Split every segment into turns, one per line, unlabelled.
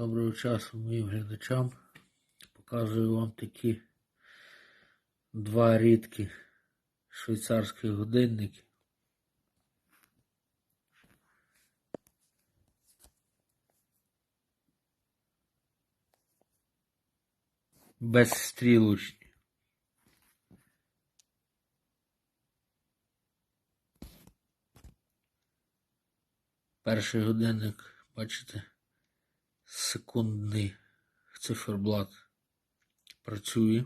Доброго часу моїм глядачам. Показую вам такі два рідкі швейцарські годинники. Безстрілочні. Перший годинник, бачите, секундний циферблат працює.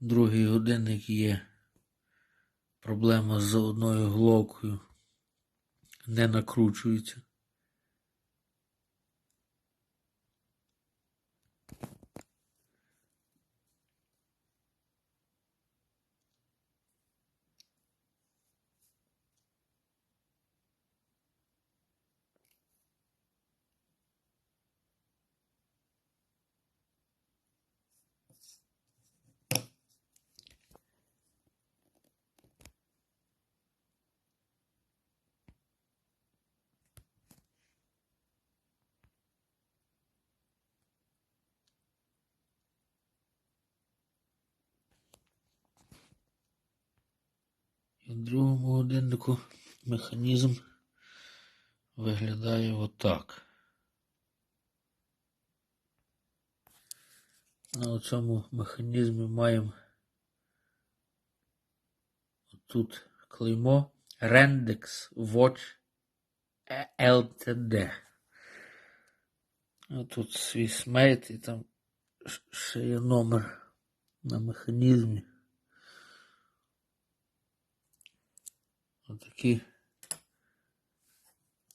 Другий годинник є проблема з одною головкою, не накручується. В другому годиннику механізм виглядає отак. На цьому механізмі маємо тут клеймо Rendex Watch LTD. Тут свій смейт і там ще є номер на механізмі. Отакі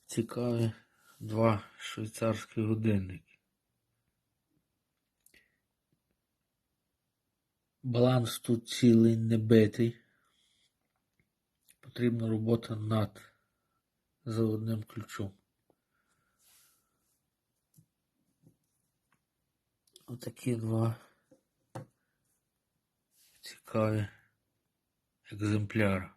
цікаві два швейцарські годинники. Баланс тут цілий не битий. Потрібна робота над заводним ключом. Отакі два цікаві екземпляри.